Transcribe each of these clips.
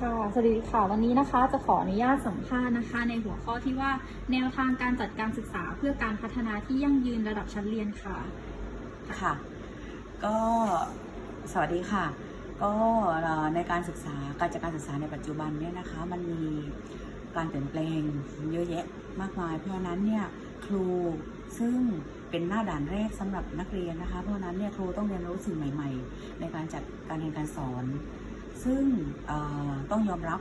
ค่ะ สวัสดีค่ะ วันนี้นะคะจะขออนุญาตสัมภาษณ์นะคะ ในหัวข้อที่ว่าแนวทางการจัดการศึกษาเพื่อการพัฒนาที่ยั่งยืนระดับชั้นเรียนค่ะ ค่ะ ก็สวัสดีค่ะ ก็ในการศึกษาการจัดการศึกษาในปัจจุบันเนี่ยนะคะ มันมีการเปลี่ยนแปลงเยอะแยะมากมาย เพราะนั้นเนี่ยครูซึ่งเป็นหน้าด่านแรกสำหรับนักเรียนนะคะ เพราะนั้นเนี่ยครูต้องเรียนรู้สิ่งใหม่ ๆ ในการจัดการเรียนการสอน ซึ่งต้องยอมรับ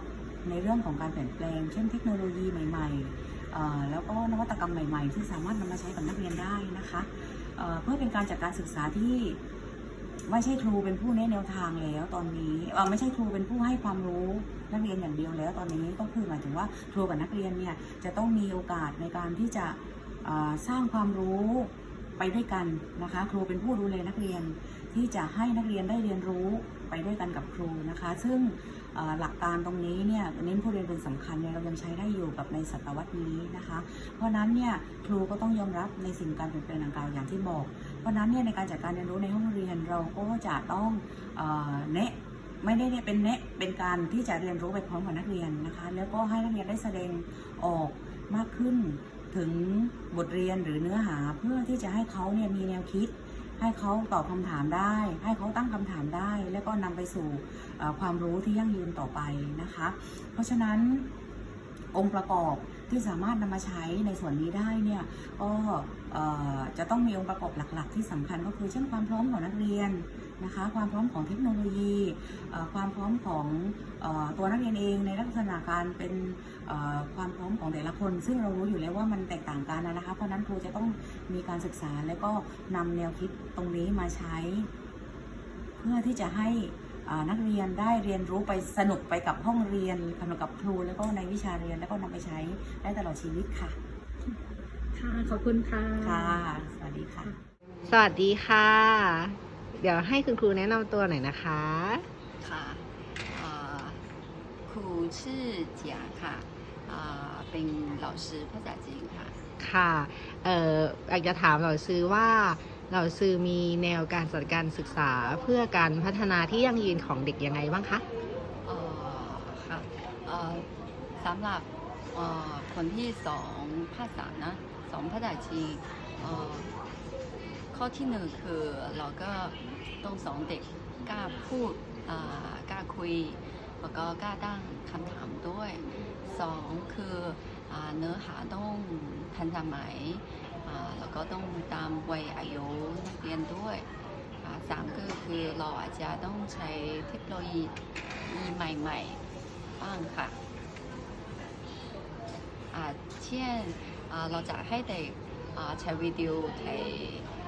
ในเรื่องของการเปลี่ยนแปลง เช่นเทคโนโลยีใหม่ ๆ แล้วก็นวัตกรรมใหม่ ๆ ที่สามารถนำมาใช้กับนักเรียนได้นะคะเเพื่อเป็นการจัดการศึกษาที่ไม่ใช่ครูเป็นผู้แนะแนวทางแล้วตอนนี้ไม่ใช่ครูเป็นผู้ให้ความรู้นักเรียนอย่างเดียวแล้ว ตอนนี้ก็คือหมายถึงว่าครูกับนักเรียนเนี่ยจะต้องมีโอกาสในการที่จะสร้างความรู้ ไปด้วยกันนะคะครูเป็นผู้ดูแลนักเรียน ที่จะให้นักเรียนได้เรียนรู้ไปด้วยกันกับครูนะคะ ซึ่งหลักการตรงนี้เนี่ยเน้นผู้เรียนเป็นสำคัญเนี่ยเรายังใช้ได้อยู่กับในศตวรรษนี้นะคะ เพราะฉะนั้นเนี่ยครูก็ต้องยอมรับในสิ่งการเปลี่ยนแปลงดังกล่าวอย่างที่บอก เพราะนั้นเนี่ยในการจัดการเรียนรู้ในห้องเรียนเราก็จะต้องเนะไม่ได้เป็นแนะเป็นการที่จะเรียนรู้ไปพร้อมกับนักเรียนนะคะ แล้วก็ให้นักเรียนได้แสดงออกมากขึ้น ถึงบทเรียนหรือเนื้อหาเพื่อที่จะให้เขาเนี่ยมีแนวคิด ให้เขาตอบคำถามได้ ให้เขาตั้งคำถามได้ แล้วก็นำไปสู่ความรู้ที่ยั่งยืนต่อไปนะคะ เพราะฉะนั้นองค์ประกอบที่สามารถนำมาใช้ในส่วนนี้ได้เนี่ยก็จะต้องมีองค์ประกอบหลัก ๆ ที่สำคัญก็คือเช่นความพร้อมของนักเรียน นะคะ ความพร้อมของเทคโนโลยีเอ่อความพร้อมของเอ่อตัวนักเรียนเองในลักษณะการเป็นเอ่อความพร้อมของแต่ละคน ซึ่งเรารู้อยู่แล้วว่ามันแตกต่างกันนะคะ เพราะฉะนั้นครูจะต้องมีการศึกษาแล้วก็นำแนวคิดตรงนี้มาใช้ เพื่อที่จะให้อ่านักเรียนได้เรียนรู้ไปสนุกไปกับห้องเรียนสนุกกับครูแล้วก็ในวิชาเรียนแล้วก็นำไปใช้ได้ตลอดชีวิตค่ะ ค่ะ ขอบคุณค่ะ ค่ะ สวัสดีค่ะ สวัสดีค่ะ เดี๋ยวให้คุณครูแนะนำตัวหน่อยนะคะ ค่ะเอ่อครูชื่อเจียค่ะเอ่อเป็น老师ภาษาจีนค่ะ ค่ะเอ่ออยากจะถามเราซื้อว่าเราซื้อมีแนวการจัดการศึกษาเพื่อการพัฒนาที่ยั่งยืนของเด็กยังไงบ้างคะเอ่อค่ะเอ่อสำหรับเอ่อคนที่สองภาษานะสองภาษาจีนเอ่อ ข้อที่หนึ่งคือเราก็ต้องสอนเด็กกล้าพูดกล้าคุย แล้วก็กล้าตั้งคำถามด้วยสองคืออเนื้อหาต้องทันสมัยแล้วก็ต้องตามวัยอายุนักเรียนด้วยสามก็คือเราอาจจะต้องใช้เทคโนโลยีใหม่ๆบ้างค่ะอ่าเช่นเราจะให้เด็กใช้วิดีโอถ่าย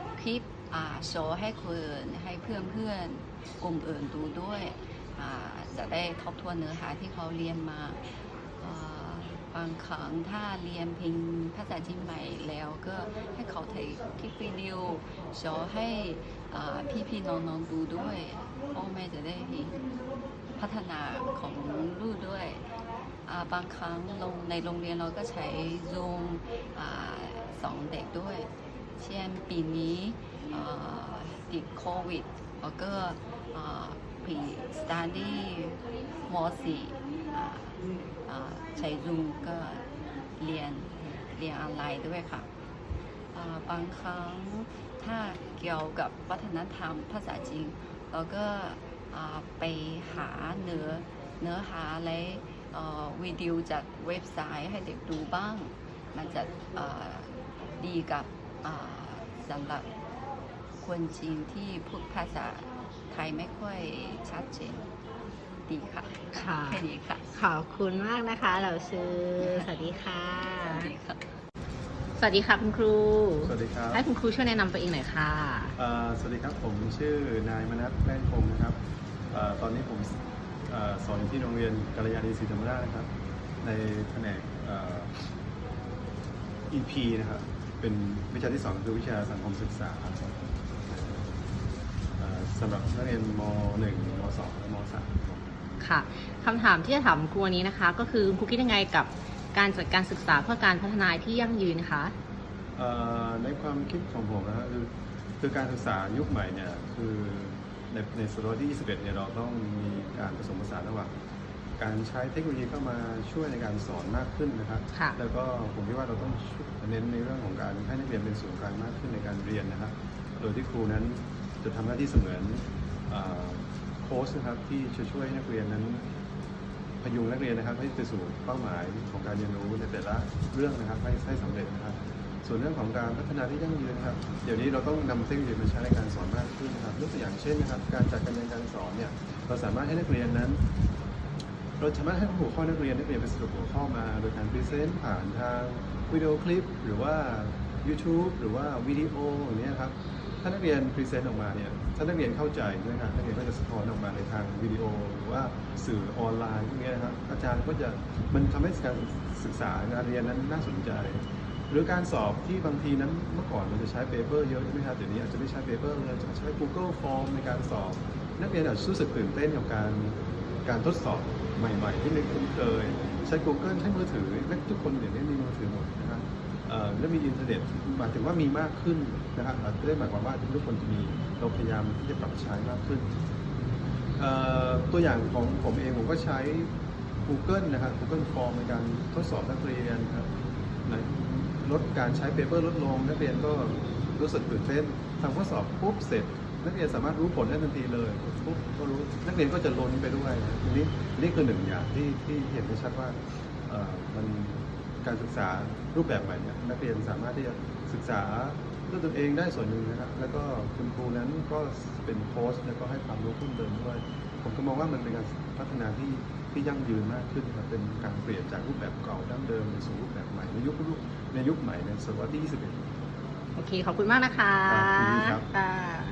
โชว์ให้คนให้เพื่อนๆกลุ่มอื่นดูด้วยจะได้ทบทวนเนื้อหาที่เขาเรียนมาบางครั้งถ้าเรียนเพียงภาษาจีนใหม่แล้วก็ให้เขาถ่ายคลิปวิดีโอโชว์ให้อ่พี่ๆน้องๆดูด้วยพ่อแม่จะได้พัฒนาของลูกด้วยบางครั้งลงในโรงเรียนเราก็ใช้ Zoom สอนเด็กด้วย เช่นปีนี้ ติดโควิด แล้วก็ปีสตาร์ดี้มอ่าอ่าใช้รูมก็เรียนเรียนออนไลน์ด้วยค่ะบางครั้งถ้าเกี่ยวกับวัฒนธรรมภาษาจีนเราก็ไปหาเนื้อเนื้อหาและวิดีโอจากเว็บไซต์ให้เด็กดูบ้าง มันจะดีกับอ่าสำหรับ คนจีนที่พูดภาษาไทยไม่ค่อยชัดเจนดีค่ะค่ะแค่นี้ค่ะ ขอบคุณมากนะคะ เราซื้อสวัสดีค่ะ สวัสดีค่ะ สวัสดีค่ะคุณครู สวัสดีครับ ให้คุณครูช่วยแนะนำตัวเองหน่อยค่ะ เอ่อสวัสดีครับผมชื่อนายมนัสแป้นคงนะครับเอ่อตอนนี้ผมเอ่อสอนอยู่ที่โรงเรียนกัลยาณีศรีธรรมราชนะครับ ในแผนกเอ่อ EP นะครับเป็นวิชาที่สองคือวิชาสังคมศึกษาเอ่อ สำหรับนักเรียนม .1 ม .2 และม .3 ค่ะคำถามที่จะถามครูวันนี้นะคะ ก็คือครูคิดยังไงกับการจัดการศึกษาเพื่อการพัฒนาที่ยั่งยืนคะเอ่อในความคิดของผมนะครับคือคือการศึกษายุคใหม่เนี่ยคือในในศตวรรษที่ 21 เนี่ยเราต้องมีการผสมผสานระหว่างการใช้เทคโนโลยีเข้ามาช่วยในการสอนมากขึ้นนะครับค่ะแล้วก็ผมคิดว่าเราต้องเน้นในเรื่องของการให้นักเรียนเป็นศูนย์กลางมากขึ้นในการเรียนนะครับ โดยที่ครูนั้น จะทำหน้าที่เสมือนอโค้ชนะครับที่จะช่วยนักเรียนนั้นพยุงนักเรียนนะครับให้ไปสู่เป้าหมายของการเรียนรู้ในแต่ละเรื่องนะครับให้ให้สำเร็จนะครับ ส่วนเรื่องของการพัฒนาที่ยั่งยืนนะครับ เดี๋ยวนี้เราต้องนำเทคโนโลยีมาใช้ในการสอนมากขึ้นนะครับยกตัวอย่างเช่นนะครับ การจัดการเรียนการสอนเนี่ยเราสามารถให้นักเรียนนั้นเราสามารถให้หัวข้อนักเรียนนักเรียนไปสรุปหัวข้อมา โดยการพรีเซนต์ผ่านทางวิดีโอคลิป หรือว่า YouTube หรือว่าวิดีโออย่างเนี้ยครับ ถ้านักเรียนพรีเซนต์ออกมาเนี่ยถ้านักเรียนเข้าใจใช่ไหมครับนักเรียนก็จะสะท้อนออกมาในทางวิดีโอ หรือว่าสื่อออนไลน์พวกเนี้ยนะครับ อาจารย์ก็จะมันทำให้การศึกษาการเรียนนั้นน่าสนใจ หรือการสอบที่บางทีนั้นเมื่อก่อนเราจะใช้เปเปอร์เยอะใช่ไหมครับเดี๋ยวนี้อาจจะไม่ใช้เปเปอร์เลยจะใช้ Google Form ในการสอบ นักเรียนอาจจะรู้สึกตื่นเต้นกับการการทดสอบใหม่ ๆ ที่ไม่คุ้นเคย ใช้ Google ใช้มือถือและทุกคนเดี๋ยวนี้มีมือถือหมดนะครับและมีอินเทอร์เน็ตหมายถึงว่ามีมากขึ้นนะครับอาจจะได้หมายความว่าทุกคนจะมีเราพยายามที่จะปรับใช้มากขึ้น ตัวอย่างของผมเองผมก็ใช้ Google นะครับ Google Form ในการทดสอบนักเรียนครับลดการใช้เปเปอร์ลดลงนักเรียนก็รู้สึกตื่นเต้นทำข้อสอบปุ๊บเสร็จ นักเรียนสามารถรู้ผลได้ทันทีเลยปุ๊บก็รู้นักเรียนก็จะล้นไปด้วยนะทีนี้นี่คือหนึ่งอย่างที่ที่เห็นได้ชัดว่าเอ่อมันการศึกษารูปแบบใหม่เนี่ยนักเรียนสามารถที่จะศึกษาด้วยตนเองได้ส่วนหนึ่งนะครับแล้วก็คุณครูนั้นก็เป็นโค้ชแล้วก็ให้ความรู้เพิ่มเติมด้วยผมก็มองว่ามันเป็นการพัฒนาที่ที่ยั่งยืนมากขึ้นครับเป็นการเปลี่ยนจากรูปแบบเก่าดั้งเดิมไปสู่รูปแบบใหม่ในยุคในยุคใหม่ในศตวรรษที่ 21 โอเค ขอบคุณมากนะคะ ครับยินดีครับค่ะ